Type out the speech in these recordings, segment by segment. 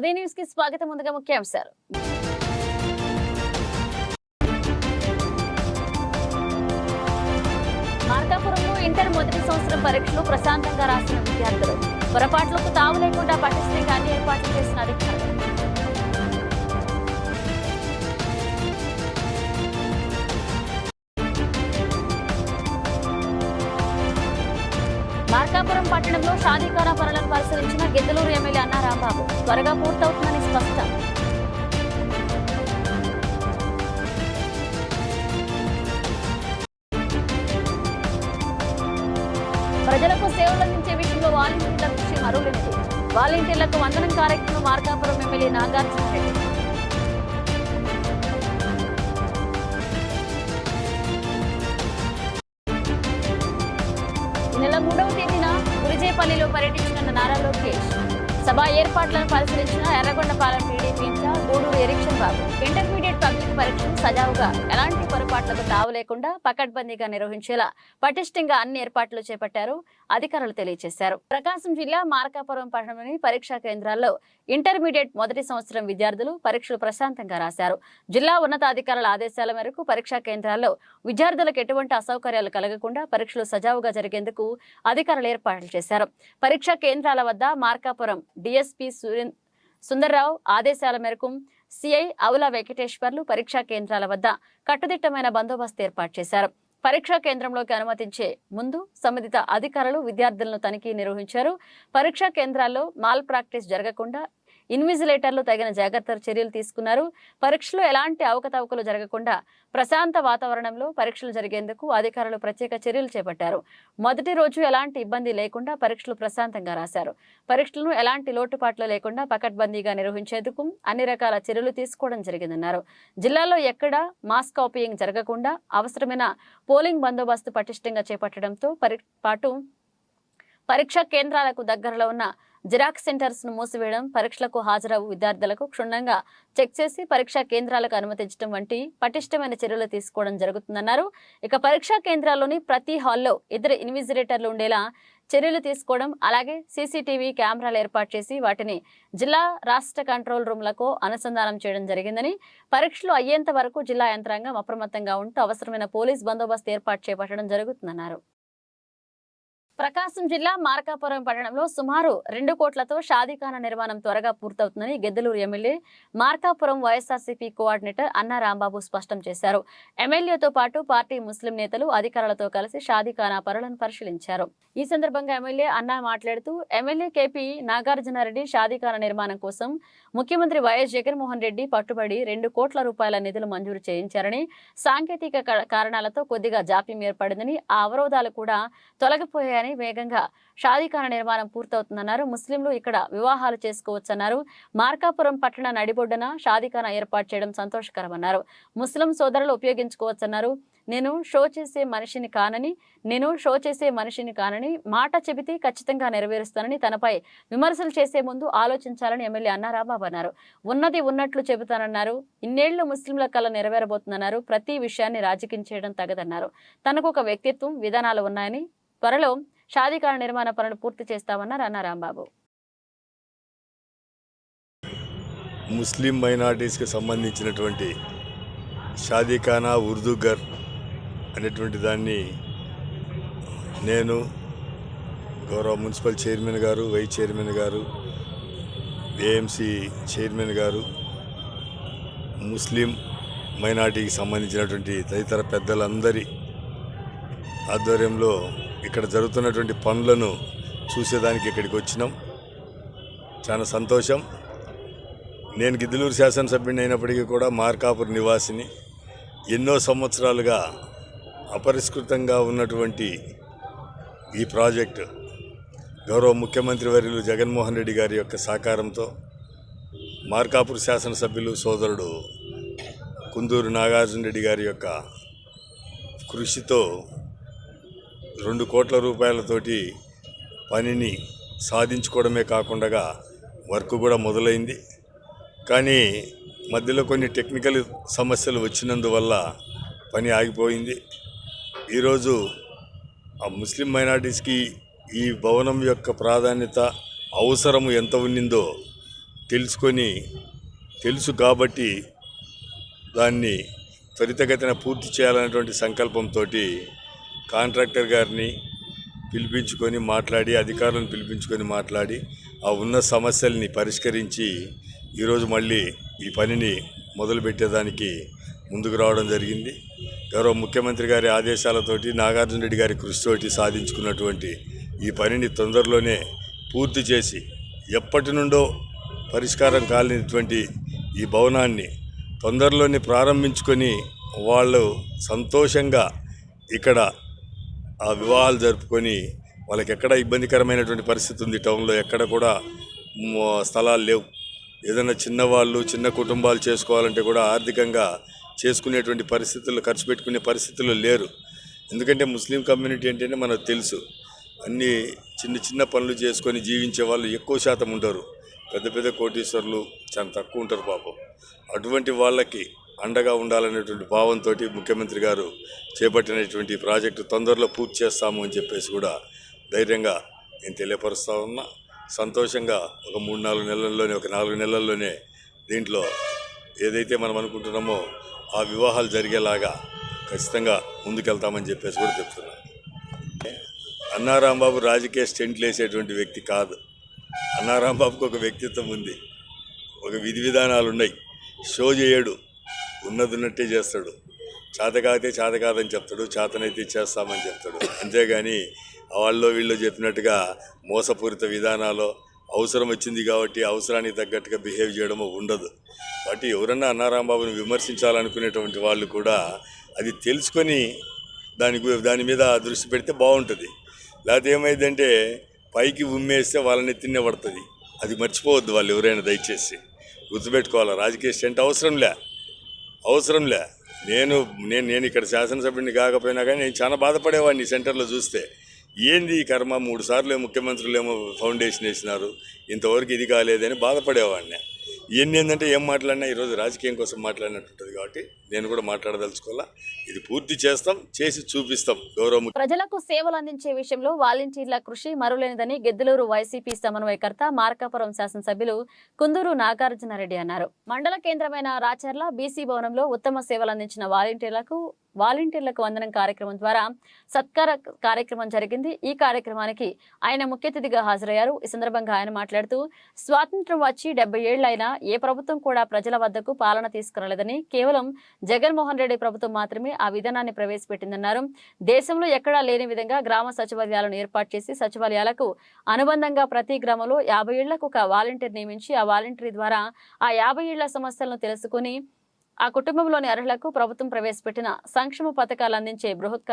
ఉదయ న్యూస్కి స్వాగతం ముందుగా ముఖ్యాంశాలు. మార్కాపురంలో ఇంటర్ మొదటి సంవత్సరం పరీక్షలు ప్రశాంతంగా రాసిన విద్యార్థులు. పొరపాట్లకు తావు లేకుండా పటిష్టంగా అన్ని ఏర్పాట్లు చేసిన అధికారులు. మార్కాపురం పట్టణంలో షాదీఖానా పనులను పరిశీలించిన గిద్దలూరు ఎమ్మెల్యే అన్న రాంబాబు త్వరగా పూర్తవుతుందని స్పష్టం. ప్రజలకు సేవలు అందించే విషయంలో వాలంటీర్ల కృషి మరువలేనిది వాలంటీర్లకు వందనం కార్యక్రమం మార్కాపురం ఎమ్మెల్యే నాగార్జున రెడ్డి. ఏర్పాట్లను పరిశీలించిన Yerragondapalem TDP incharge Guduru Erikshan Babu. Intermediate public పరీక్షలు సజావుగా ఎలాంటి ఏర్పాట్లకు తావు లేకుండా పకడ్బందీగా నిర్వహించేలా పటిష్టంగా అన్ని ఏర్పాట్లు చేపట్టారు అధికారులు తెలియజేశారు. ప్రకాశం జిల్లా మార్కాపురం పట్టణంలోని పరీక్షా కేంద్రాల్లో ఇంటర్మీడియట్ మొదటి సంవత్సరం విద్యార్థులు పరీక్షలు ప్రశాంతంగా రాశారు. జిల్లా ఉన్నతాధికారుల ఆదేశాల మేరకు పరీక్షా కేంద్రాల్లో విద్యార్థులకు ఎటువంటి అసౌకర్యాలు కలగకుండా పరీక్షలు సజావుగా జరిగేందుకు అధికారులు ఏర్పాట్లు చేశారు. పరీక్షా కేంద్రాల వద్ద మార్కాపురం డిఎస్పీ సూర్య సుందర్రావు ఆదేశాల మేరకు సిఐ అవుల వెంకటేశ్వర్లు పరీక్షా కేంద్రాల వద్ద కట్టుదిట్టమైన బందోబస్తు ఏర్పాటు చేశారు. పరీక్షా కేంద్రంలోకి అనుమతించే ముందు సంబంధిత అధికారులు విద్యార్థులను తనిఖీ నిర్వహించారు. పరీక్షా కేంద్రాల్లో మాల్ ప్రాక్టీస్ జరగకుండా ఇన్విజిలేటర్లు తగిన జాగ్రత్త చర్యలు తీసుకున్నారు. పరీక్షలో ఎలాంటి అవకతవకలు జరగకుండా ప్రశాంత వాతావరణంలో పరీక్షలు జరిగేందుకు అధికారులు ప్రత్యేక చర్యలు చేపట్టారు. మొదటి రోజు ఎలాంటి ఇబ్బంది లేకుండా పరీక్షలు ప్రశాంతంగా రాశారు. పరీక్షలను ఎలాంటి లోటుపాట్లు లేకుండా పకడ్బందీగా నిర్వహించేందుకు అన్ని రకాల చర్యలు తీసుకోవడం జరిగిందన్నారు. జిల్లాలో ఎక్కడా మాస్ కాపీయింగ్ జరగకుండా అవసరమైన పోలింగ్ బందోబస్తు పటిష్టంగా చేపట్టడంతో పరి పాటు పరీక్షా కేంద్రాలకు దగ్గరలో ఉన్న జిరాక్స్ సెంటర్స్ను మూసివేయడం పరీక్షలకు హాజరవు విద్యార్థులకు క్షుణ్ణంగా చెక్ చేసి పరీక్షా కేంద్రాలకు అనుమతించడం వంటి పటిష్టమైన చర్యలు తీసుకోవడం జరుగుతుందన్నారు. ఇక పరీక్షా కేంద్రాల్లోని ప్రతి హాల్లో ఇద్దరు ఇన్విజిరేటర్లు ఉండేలా చర్యలు తీసుకోవడం అలాగే సీసీటీవీ కెమెరాలు ఏర్పాటు చేసి వాటిని జిల్లా రాష్ట్ర కంట్రోల్ రూమ్లకు అనుసంధానం చేయడం జరిగిందని పరీక్షలు అయ్యేంత వరకు జిల్లా యంత్రాంగం అప్రమత్తంగా ఉంటూ అవసరమైన పోలీస్ బందోబస్తు ఏర్పాటు చేపట్టడం జరుగుతుందన్నారు. ప్రకాశం జిల్లా మార్కాపురం పట్టణంలో సుమారు రెండు కోట్లతో షాదీఖాన నిర్మాణం త్వరగా పూర్తవుతుందని Giddaluru MLA Markapuram YSRCP coordinator Anna Rambabu స్పష్టం చేశారు. ఎమ్మెల్యేతో పాటు పార్టీ ముస్లిం నేతలు అధికారులతో కలిసి షాదీఖానా పనులను పరిశీలించారు. ఈ సందర్భంగా ఎమ్మెల్యే అన్నా మాట్లాడుతూ ఎమ్మెల్యే కేపీ నాగార్జునారెడ్డి షాదీఖాన నిర్మాణం కోసం ముఖ్యమంత్రి వైఎస్ జగన్మోహన్ రెడ్డి పట్టుబడి రెండు కోట్ల రూపాయల నిధులు మంజూరు చేయించారని సాంకేతిక కారణాలతో కొద్దిగా జాప్యం ఏర్పడిందని ఆ అవరోధాలు కూడా తొలగిపోయాయని వేగంగా షాదీఖాన నిర్మాణం పూర్తవుతుందన్నారు. ముస్లింలు ఇక్కడ వివాహాలు చేసుకోవచ్చన్నారు. మార్కాపురం పట్టణ నడిబొడ్డన షాదీఖాన ఏర్పాటు చేయడం సంతోషకరమన్నారు. ముస్లిం సోదరులు ఉపయోగించుకోవచ్చన్నారు. నేను షో చేసే మనిషిని కానని నేను షో చేసే మనిషిని కానని మాట చెబితే ఖచ్చితంగా నెరవేరుస్తానని తనపై విమర్శలు చేసే ముందు ఆలోచించాలని ఎమ్మెల్యే అన్నారాబాబు అన్నారు. ఉన్నది ఉన్నట్లు చెబుతానన్నారు. ఇన్నేళ్ళు ముస్లింల కళ నెరవేరబోతుందన్నారు. ప్రతి విషయాన్ని రాజకీయం చేయడం తగదన్నారు. తనకు ఒక వ్యక్తిత్వం విధానాలు ఉన్నాయని త్వరలో షాదీకార నిర్మాణ పనులు పూర్తి చేస్తామన్నారు అన్న రాంబాబు. ముస్లిం మైనార్టీస్కి సంబంధించినటువంటి షాదీఖానా ఉర్దూఘర్ అనేటువంటి దాన్ని నేను గౌరవ మున్సిపల్ చైర్మన్ గారు వైస్ చైర్మన్ గారు ఏఎంసీ చైర్మన్ గారు ముస్లిం మైనార్టీకి సంబంధించినటువంటి తదితర పెద్దలందరి ఆధ్వర్యంలో ఇక్కడ జరుగుతున్నటువంటి పనులను చూసేదానికి ఇక్కడికి వచ్చినాం. చాలా సంతోషం. నేను గిద్దలూరు శాసనసభ్యుని అయినప్పటికీ కూడా మార్కాపూర్ నివాసిని ఎన్నో సంవత్సరాలుగా అపరిష్కృతంగా ఉన్నటువంటి ఈ ప్రాజెక్టు గౌరవ ముఖ్యమంత్రి వర్యులు జగన్మోహన్ రెడ్డి గారి యొక్క సహకారంతో మార్కాపూర్ శాసనసభ్యులు సోదరుడు కుందూరు నాగార్జున రెడ్డి గారి యొక్క కృషితో రెండు కోట్ల రూపాయలతోటి పనిని సాధించుకోవడమే కాకుండా వర్క్ కూడా మొదలైంది. కానీ మధ్యలో కొన్ని టెక్నికల్ సమస్యలు వచ్చినందువల్ల పని ఆగిపోయింది. ఈరోజు ఆ ముస్లిం మైనార్టీస్కి ఈ భవనం యొక్క ప్రాధాన్యత అవసరము ఎంత ఉన్నిందో తెలుసుకొని తెలుసు కాబట్టి దాన్ని త్వరితగతిన పూర్తి చేయాలనేటువంటి సంకల్పంతో కాంట్రాక్టర్ గారిని పిలిపించుకొని మాట్లాడి అధికారులను పిలిపించుకొని మాట్లాడి ఆ ఉన్న సమస్యల్ని పరిష్కరించి ఈరోజు మళ్ళీ ఈ పనిని మొదలుపెట్టేదానికి ముందుకు రావడం జరిగింది. గౌరవ ముఖ్యమంత్రి గారి ఆదేశాలతోటి నాగార్జున రెడ్డి గారి కృషితోటి సాధించుకున్నటువంటి ఈ పనిని తొందరలోనే పూర్తి చేసి ఎప్పటి నుండో పరిష్కారం కాలేనటువంటి ఈ భవనాన్ని తొందరలోనే ప్రారంభించుకొని వాళ్ళు సంతోషంగా ఇక్కడ ఆ వివాహాలు జరుపుకొని వాళ్ళకి ఎక్కడ ఇబ్బందికరమైనటువంటి పరిస్థితి ఉంది టౌన్లో ఎక్కడ కూడా స్థలాలు లేవు. ఏదైనా చిన్నవాళ్ళు చిన్న కుటుంబాలు చేసుకోవాలంటే కూడా ఆర్థికంగా చేసుకునేటువంటి పరిస్థితుల్లో ఖర్చు పెట్టుకునే పరిస్థితుల్లో లేరు. ఎందుకంటే ముస్లిం కమ్యూనిటీ అంటేనే మనకు తెలుసు. అన్ని చిన్న చిన్న పనులు చేసుకొని జీవించే వాళ్ళు ఎక్కువ శాతం ఉంటారు. పెద్ద పెద్ద కోటీశ్వరులు చాలా తక్కువ ఉంటారు పాపం. అటువంటి వాళ్ళకి అండగా ఉండాలనేటువంటి భావంతో ముఖ్యమంత్రి గారు చేపట్టినటువంటి ప్రాజెక్టు తొందరలో పూర్తి చేస్తాము అని చెప్పేసి కూడా ధైర్యంగా నేను తెలియపరుస్తా ఉన్నా. సంతోషంగా ఒక మూడు నాలుగు నెలల్లోనే ఒక నాలుగు నెలల్లోనే దీంట్లో ఏదైతే మనం అనుకుంటున్నామో ఆ వివాహాలు జరిగేలాగా ఖచ్చితంగా ముందుకెళ్తామని చెప్పేసి కూడా చెప్తున్నాను అన్నారాంబాబు రాజకీయ స్టెంట్లు వేసేటువంటి వ్యక్తి కాదు. అన్నారాంబాబుకు ఒక వ్యక్తిత్వం ఉంది. ఒక విధి విధానాలు ఉన్నాయి షో చేయడు. ఉన్నది ఉన్నట్టే చేస్తాడు. చేత కాకపోతే చేత కాదని చెప్తాడు చేతనైతే చేస్తామని చెప్తాడు. అంతేగాని వాళ్ళు వీళ్ళు చెప్పినట్టుగా మోసపూరిత విధానాలు అవసరం వచ్చింది కాబట్టి అవసరానికి తగ్గట్టుగా బిహేవ్ చేయడము ఉండదు. కాబట్టి ఎవరన్నా అన్నారాంబాబుని విమర్శించాలనుకునేటువంటి వాళ్ళు కూడా అది తెలుసుకొని దాని దాని మీద దృష్టి పెడితే బాగుంటుంది. లేకపోతే ఏమైందంటే పైకి ఉమ్మేస్తే వాళ్ళని తిన్నే పడుతుంది. అది మర్చిపోవద్దు వాళ్ళు ఎవరైనా దయచేసి. గుర్తుపెట్టుకోవాలి రాజకీయ స్టెంట్ అవసరంలే అవసరంలే. నేను నేను నేను ఇక్కడ శాసనసభ్యుడిని కాకపోయినా కానీ నేను చాలా బాధపడేవాడిని సెంటర్లో చూస్తే. ఏంది ఈ కర్మ? మూడు సార్లు ముఖ్యమంత్రులు ఏమో ఫౌండేషన్ వేసినారు. ఇంతవరకు ఇది కాలేదని బాధపడేవాడిని. ఇవన్నీ ఏంటంటే ఏం మాట్లాడినా ఈరోజు రాజకీయం కోసం మాట్లాడినట్టు ఉంటుంది కాబట్టి నేను కూడా మాట్లాడదలుచుకోవాలా. ఇది పూర్తి చేస్తాం చేసి చూపిస్తాం గౌరవ ప్రజలకు సేవలు అందించే విషయంలో వాలంటీర్ల కృషి మరులేనిదని గెద్దలూరు వైసీపీ సమన్వయకర్త మార్కాపురం శాసనసభ్యులు కుందూరు నాగార్జునరెడ్డి అన్నారు. మండల కేంద్రమైన రాచర్ల బీసీ భవనంలో ఉత్తమ సేవలు అందించిన వాలంటీర్లకు వాలంటీర్లకు వందనం కార్యక్రమం ద్వారా సత్కార కార్యక్రమం జరిగింది. ఈ కార్యక్రమానికి ఆయన ముఖ్య అతిథిగా హాజరయ్యారు. ఈ సందర్భంగా ఆయన మాట్లాడుతూ స్వాతంత్రం వచ్చి డెబ్బై ఏళ్ళైనా ఏ ప్రభుత్వం కూడా ప్రజల వద్దకు పాలన తీసుకురాలేదని కేవలం జగన్మోహన్ రెడ్డి ప్రభుత్వం మాత్రమే ఆ విధానాన్ని ప్రవేశపెట్టిందన్నారు. దేశంలో ఎక్కడా లేని విధంగా గ్రామ సచివాలయాలను ఏర్పాటు చేసి సచివాలయాలకు అనుబంధంగా ప్రతి గ్రామంలో యాభై ఏళ్ళకు ఒక వాలంటీర్ నియమించి ఆ వాలంటీర్ ద్వారా ఆ యాభై ఏళ్ళ సమస్యలను తెలుసుకుని ఆ కుటుంబంలోని అర్హులకు ప్రభుత్వం ప్రవేశపెట్టిన సంక్షేమ పథకాలు అందించే బృహత్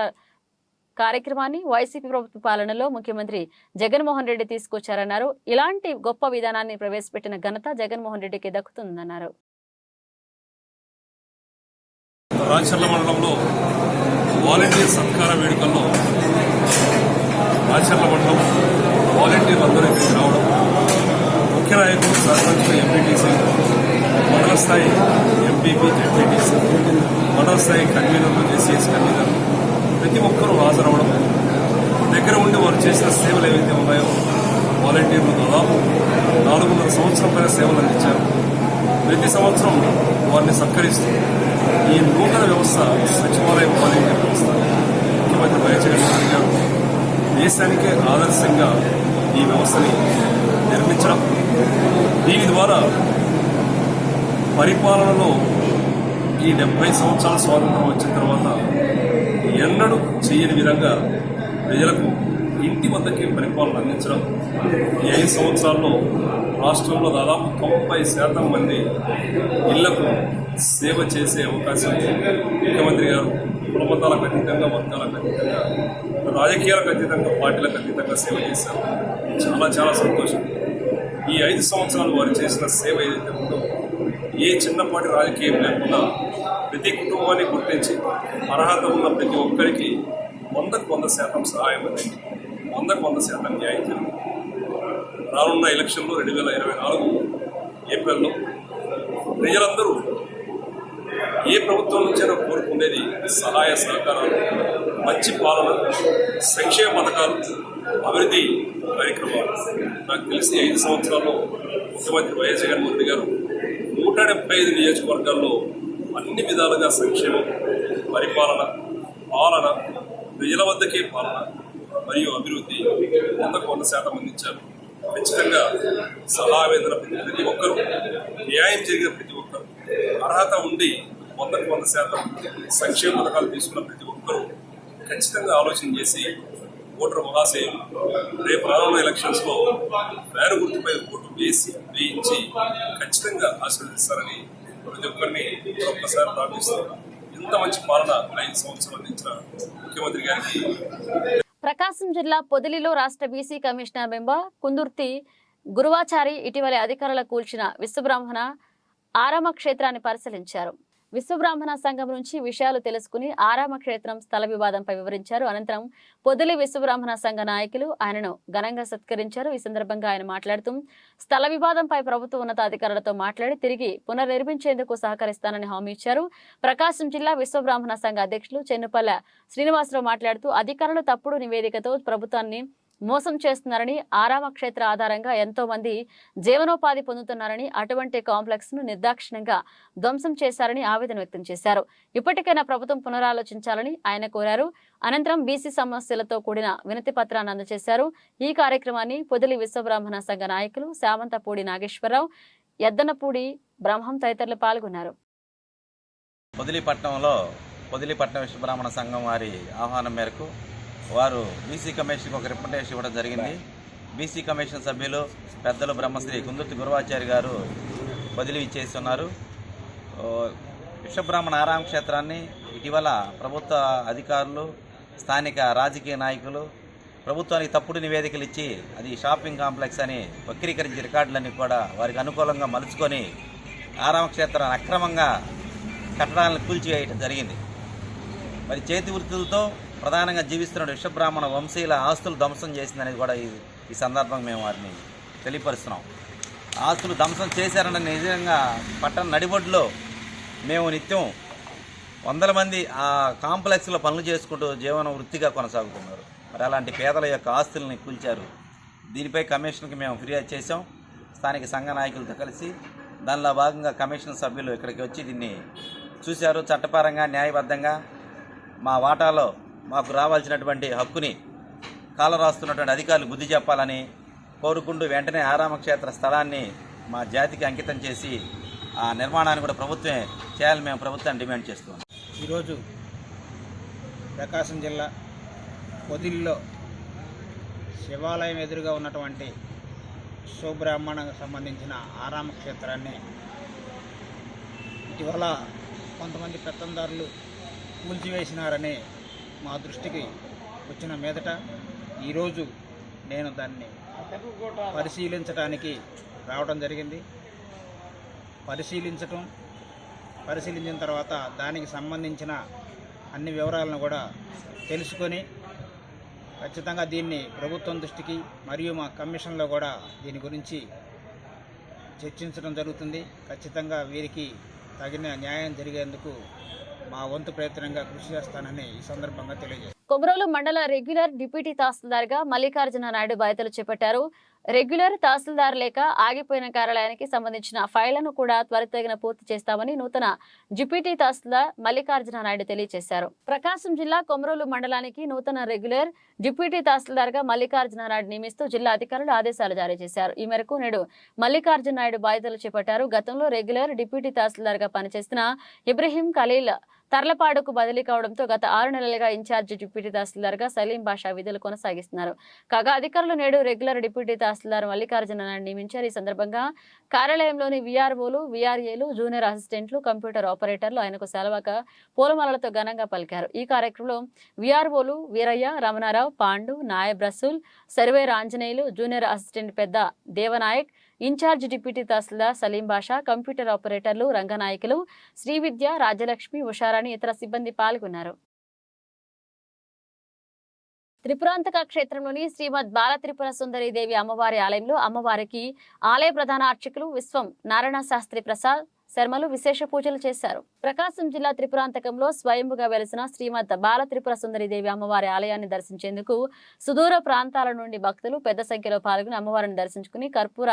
కార్యక్రమాన్ని వైసీపీ ప్రభుత్వ పాలనలో ముఖ్యమంత్రి జగన్మోహన్ రెడ్డి తీసుకొచ్చారన్నారు. ఇలాంటి గొప్ప విధానాన్ని ప్రవేశపెట్టిన ఘనత జగన్మోహన్ రెడ్డికి దక్కుతుందన్నారు. రాచర్ల మండలంలో వాలంటీర్ సత్కార వేడుకల్లో రాచర్ల మండలం వాలంటీర్లు అందరూ ఇక్కడికి రావడం ముఖ్య నాయకులు సర్పంచ్ ఎంపీటీసీ మండల స్థాయి ఎంపీపీ ఎంపీటీసీ మండల స్థాయి కన్వీనర్లు జేసీఎస్ కన్వీనర్ ప్రతి ఒక్కరూ హాజరవడం దగ్గర ఉండి వారు చేసిన సేవలు ఏవైతే ఉన్నాయో వాలంటీర్లు దాదాపు నాలుగున్నర సంవత్సరం పైన సేవలు అందించారు. ప్రతి సంవత్సరం వారిని సత్కరిస్తూ ఈ నూతన వ్యవస్థ సచివాలయ వాలంటీర్ వ్యవస్థ ముఖ్యమంత్రి వైఎస్ జగన్మోహన్ గారు దేశానికే ఆదర్శంగా ఈ వ్యవస్థని నిర్మించడం దీని ద్వారా పరిపాలనలో ఈ డెబ్బై సంవత్సరాల స్వాతంత్రం వచ్చిన తర్వాత ఎన్నడూ చేయని విధంగా ప్రజలకు ఇంటి వద్దకే పరిపాలన అందించడం. ఈ ఐదు సంవత్సరాల్లో రాష్ట్రంలో దాదాపు తొంభై శాతం మంది ఇళ్ళకు సేవ చేసే అవకాశం ముఖ్యమంత్రి గారు కులమతాలకు అతీతంగా వర్గాలకు అతీతంగా రాజకీయాలకు అతీతంగా పార్టీలకు అతీతంగా సేవ చేశారు. చాలా చాలా సంతోషం. ఈ ఐదు సంవత్సరాలు వారు చేసిన సేవ ఏదైతే ఉందో ఏ చిన్నపాటి రాజకీయం లేకుండా ప్రతి కుటుంబాన్ని గుర్తించి అర్హత ఉన్న ప్రతి ఒక్కరికి వందకు వంద శాతం సహాయం అందింది. వందకు వంద శాతం న్యాయం జరిగింది. రానున్న ఎలక్షన్లో రెండు వేల ఇరవై నాలుగు ఏప్రిల్లో ప్రజలందరూ ఏ ప్రభుత్వం నుంచైనా కోరుకునేది సహాయ సహకారాలు మంచి పాలన సంక్షేమ పథకాలు అభివృద్ధి కార్యక్రమాలు. నాకు తెలిసి ఐదు సంవత్సరాల్లో ముఖ్యమంత్రి వైఎస్ జగన్మోహన్ రెడ్డి గారు నూట డెబ్బై ఐదు నియోజకవర్గాల్లో అన్ని విధాలుగా సంక్షేమం పరిపాలన పాలన ప్రజల వద్దకే పాలన మరియు అభివృద్ధి వందకు వంద శాతం అందించారు. ఖచ్చితంగా సలహా వేదన ప్రతి ఒక్కరూ న్యాయం జరిగిన ప్రతి ఒక్కరు అర్హత ఉండి వందకు వంద శాతం సంక్షేమ పథకాలు తీసుకున్న ప్రతి ఒక్కరూ ఖచ్చితంగా ఆలోచన చేసి ఓటర్ మహాశయం రేపు రానున్న ఎలక్షన్స్లో వేరు గుర్తుపై ఓటు వేసి వేయించి ఖచ్చితంగా ఆశీర్వదిస్తారని ప్రతి ఒక్కరిని ఒక్కసారి ప్రార్థిస్తున్నాను ఇంత మంచి పాలన ఐదు సంవత్సరాలు అందించిన ముఖ్యమంత్రి గారికి. ప్రకాశం జిల్లా పొదిలిలో రాష్ట్ర BC commissioner member Kundurthi Guruvachari ఇటీవల అధికారుల కూల్చిన విశ్వబ్రాహ్మణ ఆరామ క్షేత్రాన్ని పరిశీలించారు. విశ్వబ్రాహ్మణ సంఘం నుంచి విషయాలు తెలుసుకుని ఆరామ క్షేత్రం స్థల వివాదంపై వివరించారు. అనంతరం పొదిలి విశ్వబ్రాహ్మణ సంఘ నాయకులు ఆయనను ఘనంగా సత్కరించారు. ఈ సందర్భంగా ఆయన మాట్లాడుతూ స్థల వివాదంపై ప్రభుత్వ ఉన్నతాధికారులతో మాట్లాడి తిరిగి పునర్నిర్మించేందుకు సహకరిస్తానని హామీ ఇచ్చారు. ప్రకాశం జిల్లా విశ్వబ్రాహ్మణ సంఘ అధ్యక్షులు చెన్నుపల్ల శ్రీనివాసరావు మాట్లాడుతూ అధికారులు తప్పుడు నివేదికతో ప్రభుత్వాన్ని మోసం చేస్తున్నారని ఆరామ క్షేత్ర ఆధారంగా ఎంతో మంది జీవనోపాధి పొందుతున్నారని అటువంటి కాంప్లెక్స్ను నిర్దాక్షిణ్యంగా ధ్వంసం చేశారని ఆవేదన వ్యక్తం చేశారు. ఇప్పటికైనా ప్రభుత్వం పునరాలోచించాలని ఆయన కోరారు. అనంతరం బీసీ సమస్యలతో కూడిన వినతి పత్రాన్ని అందజేశారు. ఈ కార్యక్రమాన్ని పొదిలి విశ్వబ్రాహ్మణ సంఘ నాయకులు శామంతపూడి నాగేశ్వరరావు ఎద్దనపూడి బ్రహ్మం తదితరులు పాల్గొన్నారు. పొదిలిపట్నంలో పొదిలిపట్నం విశ్వబ్రాహ్మణ సంఘం వారి ఆహ్వానం మేరకు వారు బీసీ కమిషన్కి ఒక రిప్రజెంటేషన్ ఇవ్వడం జరిగింది. బీసీ కమిషన్ సభ్యులు పెద్దలు బ్రహ్మశ్రీ కుందుర్తి గురువాచారి గారు బదిలీ ఇచ్చేస్తున్నారు విశ్వబ్రాహ్మణ ఆరామ క్షేత్రాన్ని ఇటీవల ప్రభుత్వ అధికారులు స్థానిక రాజకీయ నాయకులు ప్రభుత్వానికి తప్పుడు నివేదికలు ఇచ్చి అది షాపింగ్ కాంప్లెక్స్ అని వక్రీకరించే రికార్డులన్నీ కూడా వారికి అనుకూలంగా మలుచుకొని ఆరామక్షేత్రాన్ని అక్రమంగా కట్టడాలను కూల్చివేయటం జరిగింది. మరి చేతి వృత్తులతో ప్రధానంగా జీవిస్తున్న విషబ్రాహ్మణ వంశీయుల ఆస్తులు ధ్వంసం చేసిందనేది కూడా ఈ ఈ సందర్భంగా మేము వారిని తెలియపరుస్తున్నాం. ఆస్తులు ధ్వంసం చేశారన్న నిజంగా పట్టణ నడిబొడ్లో మేము నిత్యం వందల మంది ఆ కాంప్లెక్స్లో పనులు చేసుకుంటూ జీవన వృత్తిగా కొనసాగుతున్నారు. మరి అలాంటి పేదల యొక్క ఆస్తుల్ని కూల్చారు. దీనిపై కమిషన్కి మేము ఫిర్యాదు చేశాం. స్థానిక సంఘ నాయకులతో కలిసి దానిలో భాగంగా కమిషన్ సభ్యులు ఇక్కడికి వచ్చి దీన్ని చూశారు. చట్టపరంగా న్యాయబద్ధంగా మా వాటాలో మాకు రావాల్సినటువంటి హక్కుని కాలరాస్తున్నటువంటి అధికారులు బుద్ధి చెప్పాలని కోరుకుంటూ వెంటనే ఆరామక్షేత్ర స్థలాన్ని మా జాతికి అంకితం చేసి ఆ నిర్మాణాన్ని కూడా ప్రభుత్వమే చేయాలని మేము ప్రభుత్వాన్ని డిమాండ్ చేస్తున్నాం ఈరోజు ప్రకాశం జిల్లా పొదిల్లో శివాలయం ఎదురుగా ఉన్నటువంటి సుబ్రాహ్మణకు సంబంధించిన ఆరామ క్షేత్రాన్ని ఇటీవల కొంతమంది పెత్తందారులు కూల్చివేసినారని మా దృష్టికి వచ్చిన మీదట ఈరోజు నేను దాన్ని పరిశీలించడానికి రావడం జరిగింది. పరిశీలించటం పరిశీలించిన తర్వాత దానికి సంబంధించిన అన్ని వివరాలను కూడా తెలుసుకొని ఖచ్చితంగా దీన్ని ప్రభుత్వం దృష్టికి మరియు మా కమిషన్లో కూడా దీని గురించి చర్చించడం జరుగుతుంది. ఖచ్చితంగా వీరికి తగిన న్యాయం జరిగేందుకు మా వంతు ప్రయత్నంగా కృషి చేస్తానని ఈ సందర్భంగా తెలియజేస్తాను. కొమరోలు మండల రెగ్యులర్ డిప్యూటీ తహసీల్దార్గా మల్లికార్జున నాయుడు బాధ్యతలు చేపట్టారు. రెగ్యులర్ తహసీల్దార్ లేక ఆగిపోయిన కార్యాలయానికి సంబంధించిన ఫైళ్ళను కూడా త్వరితగిన పూర్తి చేస్తామని నూతన జిపిటీ తహసీల్దార్ మల్లికార్జున నాయుడు తెలియజేశారు. ప్రకాశం జిల్లా కొమరోలు మండలానికి నూతన రెగ్యులర్ డిప్యూటీ తహసీల్దార్గా మల్లికార్జున నాయుడు నియమిస్తూ జిల్లా అధికారులు ఆదేశాలు జారీ చేశారు. ఈ మేరకు నేడు మల్లికార్జున నాయుడు బాధ్యతలు చేపట్టారు. గతంలో రెగ్యులర్ డిప్యూటీ తహసీల్దార్గా పనిచేసిన ఇబ్రహీం ఖలీల్ తర్లపాడుకు బదిలీ కావడంతో గత ఆరు నెలలుగా ఇన్ఛార్జ్ డిప్యూటీ తహసీల్దార్గా సలీం బాషా విధులు కొనసాగిస్తున్నారు. కాగా అధికారులు నేడు రెగ్యులర్ డిప్యూటీ తహసీల్దార్ మల్లికార్జున నాయుడు నియమించారు. ఈ సందర్భంగా కార్యాలయంలోని వీఆర్ఓలు వీఆర్ఏలు జూనియర్ అసిస్టెంట్లు కంప్యూటర్ ఆపరేటర్లు ఆయనకు సెలవక పూలమాలలతో ఘనంగా పలికారు. ఈ కార్యక్రమంలో వీఆర్ఓలు Veeraiah Ramanarao Pandu Nayab Rasool surveyor Anjaneyulu junior assistant పెద్ద Devanayak incharge deputy tahsildar Saleem Basha computer ఆపరేటర్లు రంగనాయకులు శ్రీవిద్య రాజ్యలక్ష్మి ఉషారాణి ఇతర సిబ్బంది పాల్గొన్నారు. త్రిపురాంతక క్షేత్రంలోని శ్రీమద్ బాల త్రిపుర సుందరి దేవి అమ్మవారి ఆలయంలో అమ్మవారికి ఆలయ ప్రధాన అర్చకులు విశ్వం నారాయణ శాస్త్రి ప్రసాద్ శర్మలు విశేష పూజలు చేశారు. ప్రకాశం జిల్లా త్రిపురాంతకంలో స్వయంభుగా వెలిసిన శ్రీమద్ బాల త్రిపుర సుందరిదేవి అమ్మవారి ఆలయాన్ని దర్శించేందుకు సుదూర ప్రాంతాల నుండి భక్తులు పెద్ద సంఖ్యలో పాల్గొని అమ్మవారిని దర్శించుకుని కర్పూర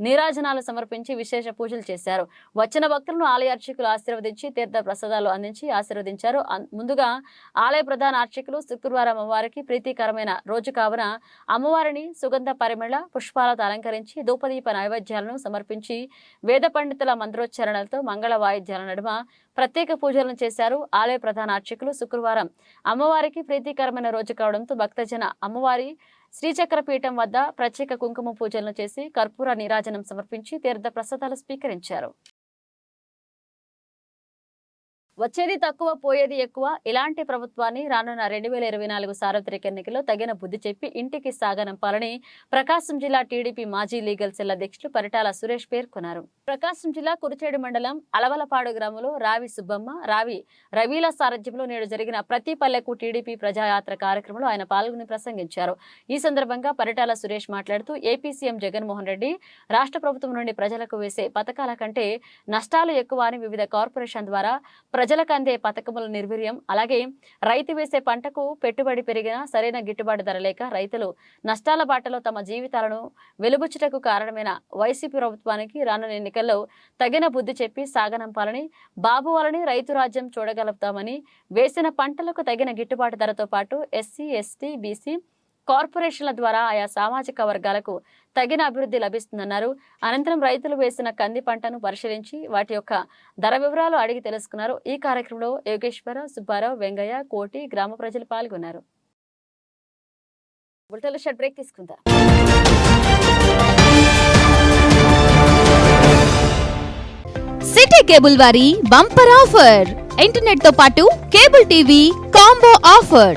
నీరాజనాలు సమర్పించి విశేష పూజలు చేశారు. వచ్చిన భక్తులను ఆలయ అర్చకులు ఆశీర్వదించి తీర్థ ప్రసాదాలు అందించి ఆశీర్వదించారు. ముందుగా ఆలయ ప్రధాన అర్చకులు శుక్రవారం అమ్మవారికి ప్రీతికరమైన రోజు కావున అమ్మవారిని సుగంధ పరిమళ పుష్పాలతో అలంకరించి ధూపదీప నైవేద్యాలను సమర్పించి వేద పండితుల మంత్రోచ్చారణలతో మంగళ వాయిద్యాల నడుమ ప్రత్యేక పూజలను చేశారు ఆలయ ప్రధాన అర్చకులు శుక్రవారం. అమ్మవారికి ప్రీతికరమైన రోజు కావడంతో భక్తజన అమ్మవారి శ్రీచక్ర పీఠం వద్ద ప్రత్యేక కుంకుమ పూజలను చేసి కర్పూర నీరాజనం సమర్పించి తీర్థ ప్రసాదాలు స్వీకరించారు. వచ్చేది తక్కువ పోయేది ఎక్కువ. ఇలాంటి ప్రభుత్వాన్ని రానున్న రెండు వేల ఇరవై నాలుగు సార్వత్రిక ఎన్నికల్లో తగిన బుద్ధి చెప్పి ఇంటికి సాగనంపాలని ప్రకాశం జిల్లా టీడీపీ మాజీ లీగల్ సెల్ అధ్యక్షులు పరిటాల సురేష్ పేర్కొన్నారు. ప్రకాశం జిల్లా కురిచేడు మండలం అలవలపాడు గ్రామంలో రావి సుబ్బమ్మ రావి రవీల సారథ్యంలో నేడు జరిగిన ప్రతి పల్లెకు టీడీపీ ప్రజాయాత్ర కార్యక్రమంలో ఆయన పాల్గొని ప్రసంగించారు. ఈ సందర్భంగా పరిటాల సురేష్ మాట్లాడుతూ ఏపీ సీఎం జగన్మోహన్ రెడ్డి రాష్ట్ర ప్రభుత్వం నుండి ప్రజలకు వేసే పథకాల కంటే నష్టాలు ఎక్కువ అని వివిధ కార్పొరేషన్ ద్వారా ప్రజలకు అందే పథకముల నిర్వీర్యం. అలాగే రైతు వేసే పంటకు పెట్టుబడి పెరిగినా సరైన గిట్టుబాటు ధర లేక రైతులు నష్టాల బాటలో తమ జీవితాలను వెలుబుచ్చుటకు కారణమైన వైసీపీ ప్రభుత్వానికి రానున్న ఎన్నికల్లో తగిన బుద్ధి చెప్పి సాగనంపాలని బాబు వాళ్ళని రైతు రాజ్యం చూడగలుగుతామని వేసిన పంటలకు తగిన గిట్టుబాటు ధరతో పాటు ఎస్సీ ఎస్టీ బీసీ కార్పొరేషన్ల ద్వారా ఆయా సామాజిక వర్గాలకు తగిన అభివృద్ధి లభిస్తుందన్నారు. అనంతరం రైతులు వేసిన కంది పంటను పరిశీలించి వాటి యొక్క ధర వివరాలు అడిగి తెలుసుకున్నారు. ఈ కార్యక్రమంలో యోగేశ్వర సుబ్బారావు వెంగయ్య కోటి గ్రామ ప్రజలు పాల్గొన్నారు. బుల్టెల షర్ట్ బ్రేక్ తీసుకుందాం. సిటీ కేబుల్ వారి బంపర్ ఆఫర్. ఇంటర్నెట్తో పాటు cable TV combo offer.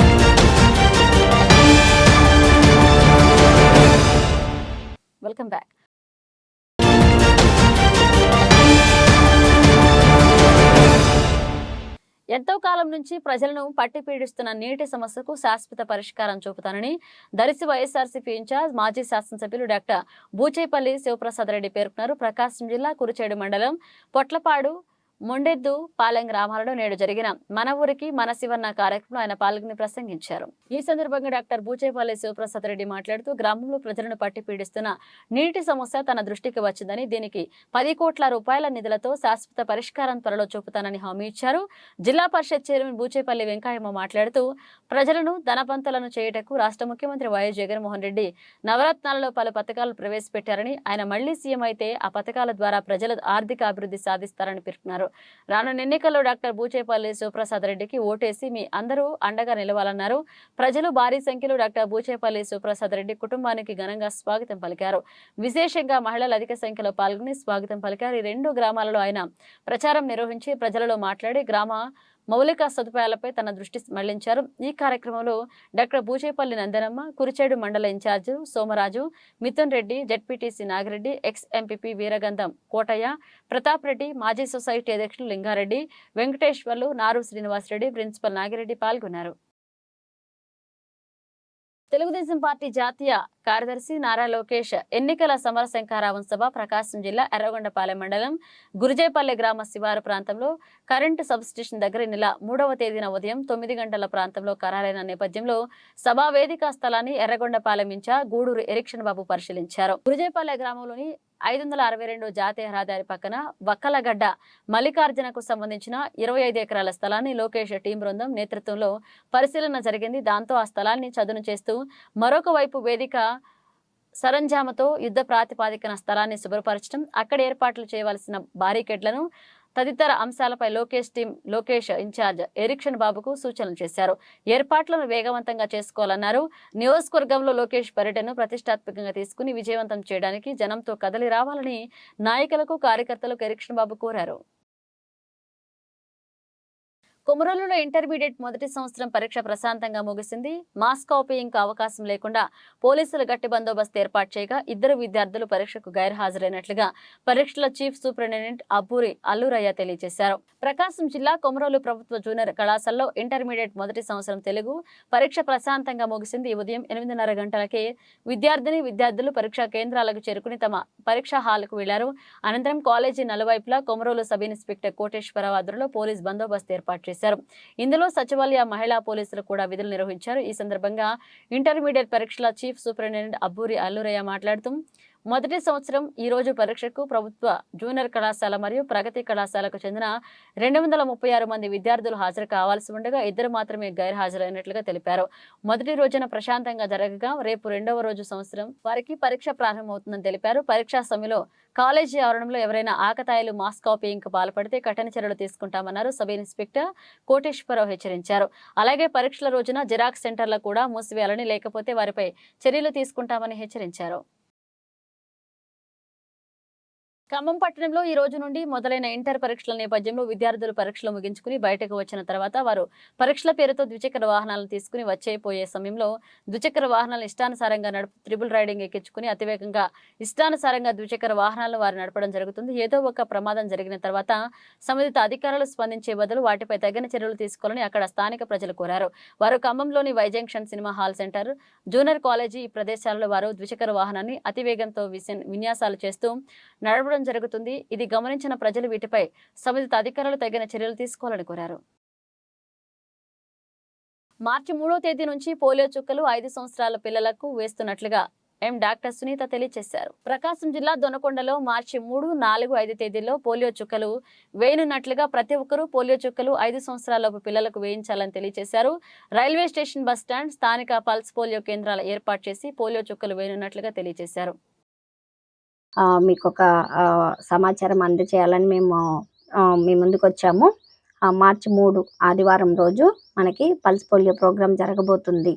Welcome back. ఎంతో కాలం నుంచి ప్రజలను పట్టి పీడిస్తున్న నీటి సమస్యకు శాశ్వత పరిష్కారం చూపుతానని దరిసి వైఎస్ఆర్సీపీ ఇన్ఛార్జ్ మాజీ శాసనసభ్యులు డాక్టర్ బూచేపల్లి శివప్రసాద్ రెడ్డి పేర్కొన్నారు. ప్రకాశం జిల్లా కురిచేడు మండలం పొట్లపాడు మొండెద్దు పాలెం గ్రామాలలో నేడు జరిగిన మన ఊరికి మన శివన్న కార్యక్రమంలో ఆయన పాల్గొని ప్రసంగించారు. ఈ సందర్భంగా డాక్టర్ బూచేపల్లి శివప్రసాద్ రెడ్డి మాట్లాడుతూ గ్రామంలో ప్రజలను పట్టి పీడిస్తున్న నీటి సమస్య తన దృష్టికి వచ్చిందని దీనికి పది కోట్ల రూపాయల నిధులతో శాశ్వత పరిష్కారం త్వరలో చూపుతానని హామీ ఇచ్చారు. జిల్లా పరిషత్ చైర్మన్ బూచేపల్లి వెంకయ్యమ్మ మాట్లాడుతూ ప్రజలను ధనవంతులను చేయుటకు రాష్ట్ర ముఖ్యమంత్రి వైఎస్ జగన్మోహన్ రెడ్డి నవరత్నాలలో పలు పథకాలు ప్రవేశపెట్టారని ఆయన మళ్ళీ సీఎం అయితే ఆ పథకాల ద్వారా ప్రజల ఆర్థిక అభివృద్ధి సాధిస్తారని పేర్కొన్నారు. రానున్న ఎన్నికల్లో డాక్టర్ బూచేపల్లి సుప్రసాద్ రెడ్డికి ఓటేసి మీ అందరూ అండగా నిలవాలన్నారు. ప్రజలు భారీ సంఖ్యలో డాక్టర్ బూచేపల్లి సుప్రసాద్ రెడ్డి కుటుంబానికి ఘనంగా స్వాగతం పలికారు. విశేషంగా మహిళలు అధిక సంఖ్యలో పాల్గొని స్వాగతం పలికారు. ఈ రెండు గ్రామాలలో ఆయన ప్రచారం నిర్వహించి ప్రజలలో మాట్లాడి గ్రామ మౌలిక సదుపాయాలపై తన దృష్టి మళ్ళించారు. ఈ కార్యక్రమంలో డాక్టర్ బూచేపల్లి నందనమ్మ కురిచేడు మండల incharge Somaraju Mithun Reddy ZPTC Nagireddy ex MPP Veeragandham Kotaiah Pratap Reddy మాజీ సొసైటీ అధ్యక్షులు లింగారెడ్డి వెంకటేశ్వర్లు నారు శ్రీనివాసరెడ్డి ప్రిన్సిపల్ నాగిరెడ్డి పాల్గొన్నారు. తెలుగుదేశం పార్టీ జాతీయ కార్యదర్శి నారా లోకేష్ ఎన్నికల సమర శంఖారావం సభ ప్రకాశం జిల్లా ఎర్రగొండపాలెం మండలం గురిజేపల్లె గ్రామ శివారు ప్రాంతంలో కరెంటు సబ్ స్టేషన్ దగ్గర నెల మూడవ తేదీన ఉదయం తొమ్మిది గంటల ప్రాంతంలో ఖరారైన నేపథ్యంలో సభా వేదిక స్థలాన్ని ఎర్రగొండపాలెం ఇంచా గూడూరు ఎరిక్షన్ బాబు పరిశీలించారు. గురిజేపల్లె గ్రామంలోని ఐదు వందల అరవై రెండు జాతీయ రహదారి పక్కన వక్కలగడ్డ మల్లికార్జునకు సంబంధించిన ఇరవై ఐదు ఎకరాల స్థలాన్ని లోకేష్ టీం బృందం నేతృత్వంలో పరిశీలన జరిగింది. దాంతో ఆ స్థలాన్ని చదును చేస్తూ మరొక వైపు వేదిక సరంజామతో యుద్ధ ప్రాతిపాదికన స్థలాన్ని శుభ్రపరచడం అక్కడ ఏర్పాట్లు చేయవలసిన బారికేడ్లను తదితర అంశాలపై లోకేష్ టీం లోకేష్ ఇన్ఛార్జ్ ఎరిక్షన్ బాబుకు సూచనలు చేశారు. ఏర్పాట్లను వేగవంతంగా చేసుకోవాలన్నారు. నియోజకవర్గంలో లోకేష్ పర్యటనను ప్రతిష్టాత్మకంగా తీసుకుని విజయవంతం చేయడానికి జనంతో కదలి రావాలని నాయకులకు కార్యకర్తలకు ఎరిక్షన్ బాబు కోరారు. కొమరోలులో ఇంటర్మీడియట్ మొదటి సంవత్సరం పరీక్ష ప్రశాంతంగా ముగిసింది. మాస్ కాపీయింగ్ అవకాశం లేకుండా పోలీసులు గట్టి బందోబస్తు ఏర్పాటు చేయగా ఇద్దరు విద్యార్థులు పరీక్షకు గైర్హాజరైనట్లుగా పరీక్షల చీఫ్ సూపరింటెండెంట్ అబ్బూరి అల్లూరయ్య తెలియజేశారు. ప్రకాశం జిల్లా కొమరోలు ప్రభుత్వ జూనియర్ కళాశాలలో ఇంటర్మీడియట్ మొదటి సంవత్సరం తెలుగు పరీక్ష ప్రశాంతంగా ముగిసింది. ఈ ఉదయం ఎనిమిదిన్నర గంటలకే విద్యార్థిని విద్యార్థులు పరీక్షా కేంద్రాలకు చేరుకుని తమ పరీక్షా హాల్కు వెళ్ళారు. అనంతరం కాలేజీ నలువైపులా కొమరోలు సబ్ ఇన్స్పెక్టర్ కోటేశ్వరరావు ఆధ్వర్యంలో పోలీస్ బందోబస్తు ఏర్పాటు చేశారు. ఇందులో సచివాలయ మహిళా పోలీసులు కూడా విధులు నిర్వహించారు. ఈ సందర్భంగా ఇంటర్మీడియట్ పరీక్షల చీఫ్ సూపరింటెండెంట్ అబ్బూరి అల్లురయ్య మాట్లాడుతూ మొదటి సంవత్సరం ఈ రోజు పరీక్షకు ప్రభుత్వ జూనియర్ కళాశాల మరియు ప్రగతి కళాశాలకు చెందిన రెండు వందల ముప్పై ఆరు మంది విద్యార్థులు హాజరు కావాల్సి ఉండగా ఇద్దరు మాత్రమే గైర్హాజరైనట్లుగా తెలిపారు. మొదటి రోజున ప్రశాంతంగా జరగగా రేపు రెండవ రోజు సంవత్సరం వారికి పరీక్ష ప్రారంభమవుతుందని తెలిపారు. పరీక్షా సమయంలో కాలేజీ ఆవరణంలో ఎవరైనా ఆకతాయిలు మాస్ కాపీయింగ్ పాల్పడితే కఠిన చర్యలు తీసుకుంటామన్నారు. సబ్ ఇన్స్పెక్టర్ కోటేశ్వరరావు హెచ్చరించారు. అలాగే పరీక్షల రోజున జిరాక్స్ సెంటర్లు కూడా మూసివేయాలని లేకపోతే వారిపై చర్యలు తీసుకుంటామని హెచ్చరించారు. ఖమ్మం పట్టణంలో ఈ రోజు నుండి మొదలైన ఇంటర్ పరీక్షల నేపథ్యంలో విద్యార్థులు పరీక్షలు ముగించుకుని బయటకు వచ్చిన తర్వాత వారు పరీక్షల పేరుతో ద్విచక్ర వాహనాలను తీసుకుని వచ్చే పోయే సమయంలో ద్విచక్ర వాహనాలను ఇష్టానుసారంగా నడుపు త్రిబుల్ రైడింగ్ ఎక్కించుకుని అతివేగంగా ఇష్టానుసారంగా ద్విచక్ర వాహనాలను వారు నడపడం జరుగుతుంది. ఏదో ఒక ప్రమాదం జరిగిన తర్వాత సంబంధిత అధికారులు స్పందించే బదులు వాటిపై తగిన చర్యలు తీసుకోవాలని అక్కడ స్థానిక ప్రజలు కోరారు. వారు ఖమ్మంలోని Y junction cinema hall centre junior college ఈ ప్రదేశాలలో వారు ద్విచక్ర వాహనాన్ని అతివేగంతో విన్యాసాలు చేస్తూ నడపడం జరుగుతుంది. ఇది గమనించిన ప్రజలు వీటిపై సంబంధిత అధికారులు తగిన చర్యలు తీసుకోవాలని కోరారు. మార్చి మూడో తేదీ నుంచి పోలియో చుక్కలు ఐదు సంవత్సరాల పిల్లలకు వేస్తున్నట్లుగా ఎం డాక్టర్ సునీత తెలియజేశారు ప్రకాశం జిల్లా దొనకొండలో మార్చి మూడు నాలుగు ఐదు తేదీల్లో పోలియో చుక్కలు వేయనున్నట్లుగా ప్రతి ఒక్కరూ పోలియో చుక్కలు ఐదు సంవత్సరాలలోపు పిల్లలకు వేయించాలని తెలియజేశారు రైల్వే స్టేషన్ బస్ స్టాండ్ స్థానిక పల్స్ పోలియో కేంద్రాలు ఏర్పాటు చేసి పోలియో చుక్కలు వేయనున్నట్లుగా తెలియజేశారు మీకు ఒక సమాచారం అందజేయాలని మేము మీ ముందుకు వచ్చాము మార్చి మూడు ఆదివారం రోజు మనకి పల్స్ పోలియో ప్రోగ్రాం జరగబోతుంది.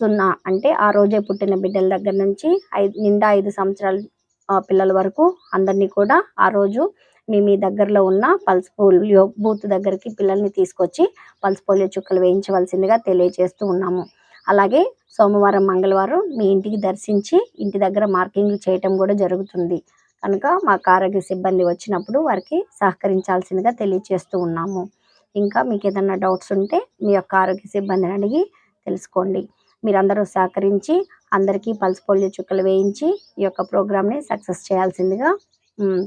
సున్నా అంటే ఆ రోజే పుట్టిన బిడ్డల దగ్గర నుంచి ఐదు నిండా ఐదు సంవత్సరాల పిల్లల వరకు అందరినీ కూడా ఆ రోజు మీ మీ దగ్గరలో ఉన్న పల్స్ పోలియో బూత్ దగ్గరికి పిల్లల్ని తీసుకొచ్చి పల్స్ పోలియో చుక్కలు వేయించవలసిందిగా తెలియజేస్తూ ఉన్నాము. అలాగే సోమవారం మంగళవారం మీ ఇంటికి దర్శించి ఇంటి దగ్గర మార్కింగ్ చేయటం కూడా జరుగుతుంది. కనుక మాకు ఆరోగ్య సిబ్బంది వచ్చినప్పుడు వారికి సహకరించాల్సిందిగా తెలియజేస్తూ ఉన్నాము. ఇంకా మీకు ఏదైనా డౌట్స్ ఉంటే మీ యొక్క ఆరోగ్య సిబ్బందిని అడిగి తెలుసుకోండి. మీరందరూ సహకరించి అందరికీ పల్స్ పోలియో చుక్కలు వేయించి ఈ యొక్క ప్రోగ్రామ్ని సక్సెస్ చేయాల్సిందిగా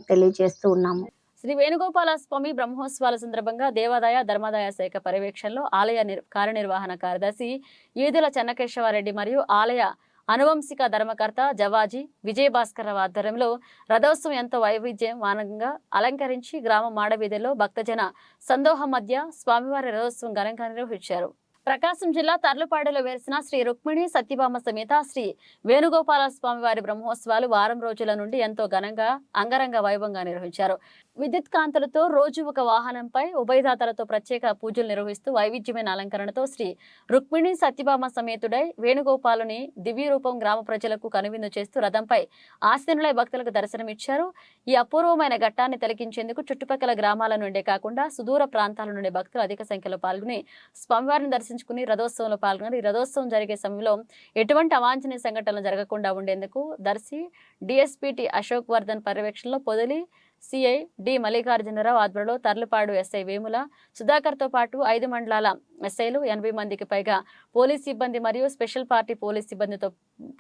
తెలియజేస్తూ ఉన్నాము. శ్రీ వేణుగోపాల స్వామి బ్రహ్మోత్సవాల సందర్భంగా దేవాదాయ ధర్మాదాయ శాఖ పర్యవేక్షణలో ఆలయ కార్యనిర్వహణ కార్యదర్శి ఈదుల చెన్నకేశవారెడ్డి మరియు ఆలయ అనువంశిక ధర్మకర్త జవాజీ విజయభాస్కరరావు ఆధ్వర్యంలో రథోత్సవం ఎంతో వైవిధ్యమానంగా అలంకరించి గ్రామ మాడవీధిలో భక్తజన సందోహం మధ్య స్వామివారి రథోత్సవం ఘనంగా నిర్వహించారు. ప్రకాశం జిల్లా తర్లుపాడులో వేసిన శ్రీ రుక్మిణి సత్యభామ సమేత శ్రీ వేణుగోపాల స్వామి వారి బ్రహ్మోత్సవాలు వారం రోజుల నుండి ఎంతో ఘనంగా అంగరంగ వైభవంగా నిర్వహించారు. విద్యుత్ కాంతులతో రోజు ఒక వాహనంపై ఉభయదాతలతో ప్రత్యేక పూజలు నిర్వహిస్తూ వైవిధ్యమైన అలంకరణతో శ్రీ రుక్మిణి సత్యభామ సమేతుడై వేణుగోపాలుని దివ్య రూపం గ్రామ ప్రజలకు కనువిందు చేస్తూ రథంపై ఆశీనులై భక్తులకు దర్శనమిచ్చారు. ఈ అపూర్వమైన ఘట్టాన్ని తిలకించేందుకు చుట్టుపక్కల గ్రామాల నుండే కాకుండా సుదూర ప్రాంతాల నుండి భక్తులు అధిక సంఖ్యలో పాల్గొని స్వామివారిని దర్శించుకుని రథోత్సవంలో పాల్గొని ఈ రథోత్సవం జరిగే సమయంలో ఎటువంటి అవాంఛనీయ సంఘటనలు జరగకుండా ఉండేందుకు దర్శి డిఎస్పిటి అశోక్ వర్ధన్ పర్యవేక్షణలో పొదిలి సిఐ డి మల్లికార్జునరావు ఆధ్వర్యంలో తర్లపాడు ఎస్ఐ వేముల సుధాకర్తో పాటు ఐదు మండలాల ఎస్ఐలు ఎనభై మందికి పైగా పోలీస్ సిబ్బంది మరియు స్పెషల్ పార్టీ పోలీస్ సిబ్బందితో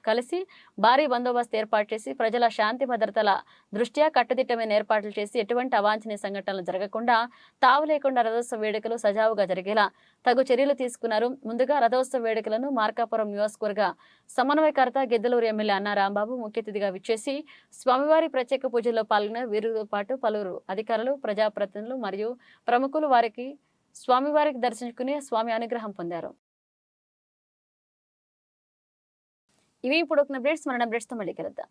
కలిసి భారీ బందోబస్తు ఏర్పాటు చేసి ప్రజల శాంతి భద్రతల దృష్ట్యా కట్టుదిట్టమైన ఏర్పాట్లు చేసి ఎటువంటి అవాంఛనీయ సంఘటనలు జరగకుండా తావు లేకుండా రథోత్సవ వేడుకలు సజావుగా జరిగేలా తగు చర్యలు తీసుకున్నారు. ముందుగా రథోత్సవ వేడుకలను మార్కాపురం నియోజకవర్గ సమన్వయకర్త గిద్దలూరు ఎమ్మెల్యే అన్నా రాంబాబు ముఖ్య అతిథిగా విచ్చేసి స్వామివారి ప్రత్యేక పూజల్లో పాల్గొన్న వీరితో పాటు పలువురు అధికారులు ప్రజాప్రతినిధులు మరియు ప్రముఖులు వారికి స్వామివారికి దర్శించుకుని స్వామి అనుగ్రహం పొందారు. ఇవి ఇప్పుడు ఒక అప్డేట్స్ మన అప్డేట్స్తో మళ్ళీ కలుద్దాం.